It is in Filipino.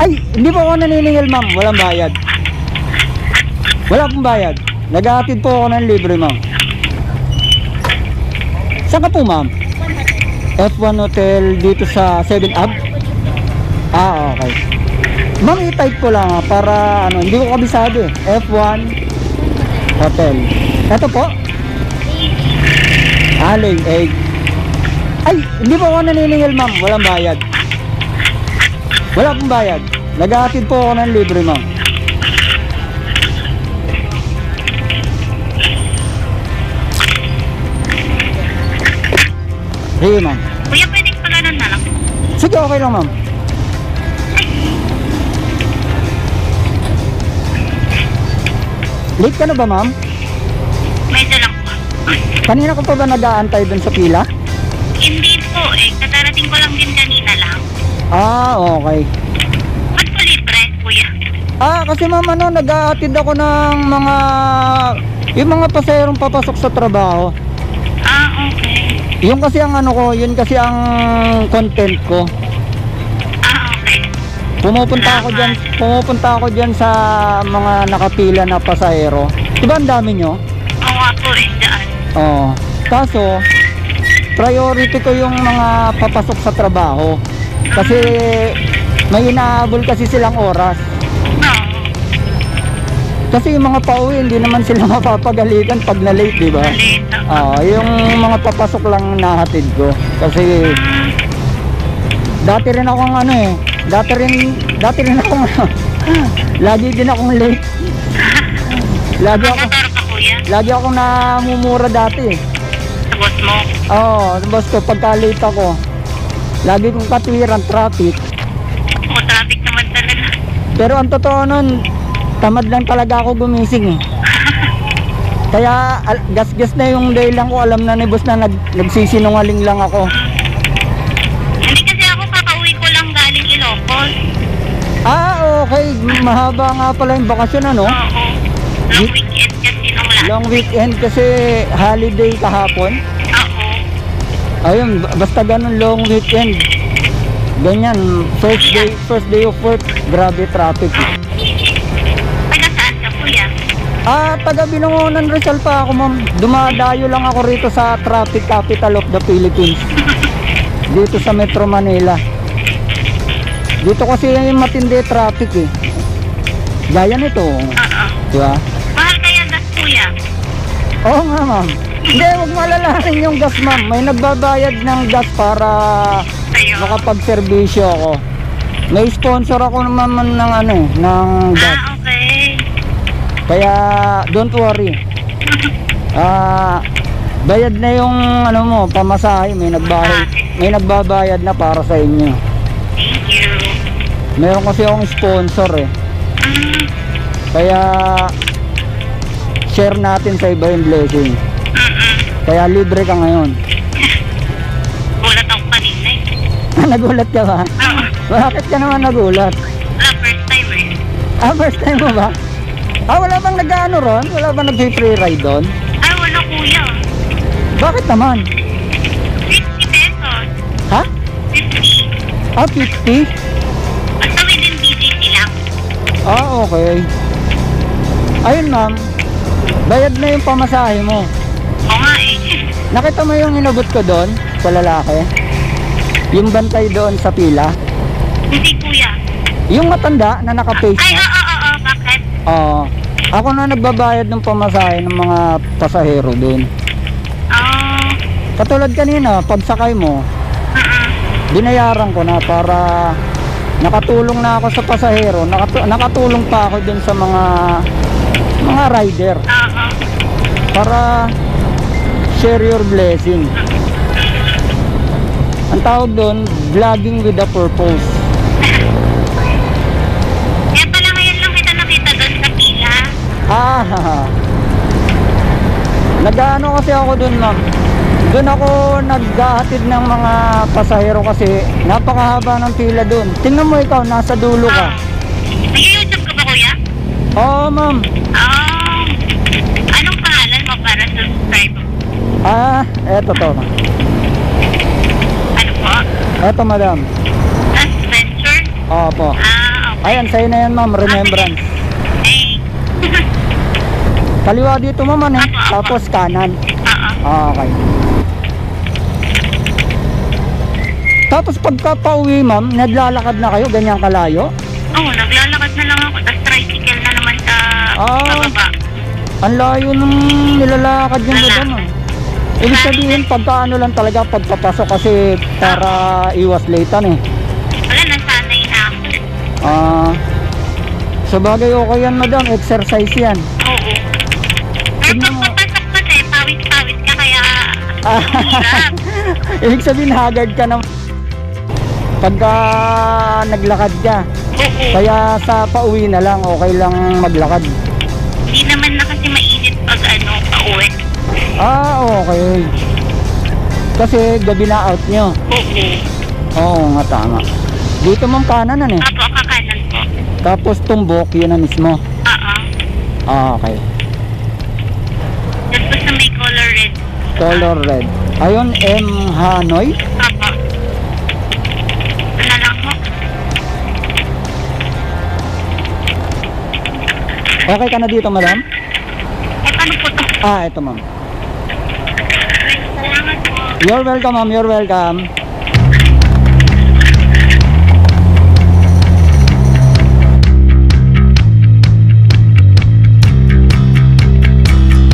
Ay, hindi po ako naniningil ma'am. Walang bayad. Wala pong bayad. Naghahatid po ako ng libre ma'am. Saan ka po ma'am? F1 Hotel dito sa 7 Up? Ah, okay. Ma'am, i-type ko lang ah, para ano, hindi ko kabisado eh. F1 Hotel. Ito po? Aling egg. Ay, hindi po ako naniningil ma'am. Walang bayad. Wala pong bayad. Naghahatid po ako ng libre ma'am. Sige ma'am. Kuya, pwedeng pa ganun na lang. Sige, okay lang ma'am. Late ka na ba ma'am? Medyo lang po. Kanina ko pa ba nag-aantay dun sa pila? Hindi po eh. Kadarating ko lang din kanina. Ah, okay. Ba't po libre, kuya? Ah, kasi ma'am, ano, nag-aatid ako ng mga... Yung mga paserong papasok sa trabaho. Ah, okay. Yung kasi ang ano ko, yun kasi ang content ko. Ah, okay. Pumupunta ako diyan, pumupunta ako diyan sa mga nakapila na pasahero. 'Di ba ang dami nyo? Oo nga po eh, dyan. Oo. Kaso priority ko yung mga papasok sa trabaho. Kasi may inaabol kasi silang oras. Kasi yung mga pauwi, hindi naman sila mapapagalitan pag na late, di ba? Oo, yung mga papasok lang nahatid ko. Kasi dati rin akong ano eh, dati rin, dati rin akong lagi din akong late. Lagi ako, lagi akong namumura dati eh. Sa boss mo? Oo, boss ko, pagka late ako, lagi kong katwiran traffic. Oo, traffic naman talaga. Pero ang totoo nun, tamad lang talaga ako gumising eh. Kaya gas-gas na yung day lang ko, alam na ni boss na nag, nagsisinungaling lang ako. Hindi kasi ako kakauwi ko lang galing Ilocos. Ah, okay. Mahaba nga pala yung bakasyon ano? Oo. Long weekend kasi nung last. Long weekend kasi holiday kahapon. Ayun, basta ganun long weekend. Ganyan, first day, first day of work, grabe traffic. Taga saan ka, kuya? Ah, taga Binangonan Rizal pa ako, ma'am. Dumadayo lang ako rito sa traffic capital of the Philippines. Dito sa Metro Manila. Dito kasi yung matindi traffic eh. Gaya nito, Oo. di ba? Mahal kaya gas, kuya? Oo nga, ma'am. Hindi, huwag malalahanin yung gas, ma'am. May nagbabayad ng gas para makapag-serbisyo ako. May sponsor ako naman ng ano eh, ng gas. Ah, okay. Kaya don't worry. Ah, bayad na yung ano mo, pamasahe, may nagbayad, may nagbabayad na para sa inyo. Thank you. Meron kasi akong sponsor eh. Mm, Kaya share natin sa iba yung blessing. Kaya libre ka ngayon. Gulat ako kanina eh. nagulat ka ba? Oo. Bakit ka naman nagulat? Wala, first time eh. Ah, first time mo ba? Ah, wala bang nag-ano ron? Wala bang nag-free ride doon? Ay, wala kuya. Bakit naman? 50 pesos. Ha? 50. Ah, 50? Basta within BGC lang. Ah, okay. Ayun ma'am, bayad na yung pamasahe mo. Oo. Nakita mo yung inabot ko doon sa lalaki? Yung bantay doon sa pila? Hindi kuya. Yung matanda na naka-face Ay, oo, oo, oo. Bakit? Oo. Ako na nagbabayad ng pamasahe ng mga pasahero doon. Oh. Katulad kanina, pagsakay mo, binayaran ko na para nakatulong na ako sa pasahero, nakatu- nakatulong pa ako dun sa mga mga rider Oo. para share your blessing. Ang tawag doon, vlogging with a purpose. Kaya pala ngayon lang kita nakita doon sa pila. Ah, nag-ano kasi ako doon ma'am. Doon ako naghahatid ng mga pasahero kasi napakahaba ng pila doon. Tingnan mo ikaw, nasa dulo ka. Nag-YouTube ka ba kuya? Oo ma'am. Oh. Anong pangalan mo para subscribe? Ah, eto to. Ano po? Eto madam. Adventure? Opo. Ah, Ayan, sa'yo na yan ma'am, remembrance. Eh, Kaliwa dito ma'am, ano eh? Tapos kanan. oo. Okay. Tapos pagka pauwi ma'am, naglalakad na kayo, ganyan kalayo? Oo, naglalakad na lang ako. Tapos tricycle na naman sa Ah. pababa. Ang layo nung nilalakad yung madam ah. Ibig sabihin, pagka ano lang talaga, pagpapasok kasi para iwas late eh. Wala, nasanay na ako. Ah, sa bagay okay yan madam, exercise yan. Oo. Pero Tignan mo. pagpapasok kasi, pawis-pawis ka kaya Ah, hirap. Ibig sabihin, haggard ka na pagka naglakad ka. Oo. Kaya sa pauwi na lang, okay lang maglakad. Hindi naman na kasi mainit pag ano, pauwi. Ah, okay. Kasi gabi na out nyo. Oo. Oo nga, tama. Dito mong kanan ano eh. Apo, kakanan po. Tapos tumbok, yun na mismo. Oo. Ah, okay. Tapos sa may color red. Color red. Ayun, M. Hanoi. Apo. Wala lang po. Okay ka na dito, madam? Eh, paano po? Ah, ito ma'am. You're welcome, ma'am. You're welcome.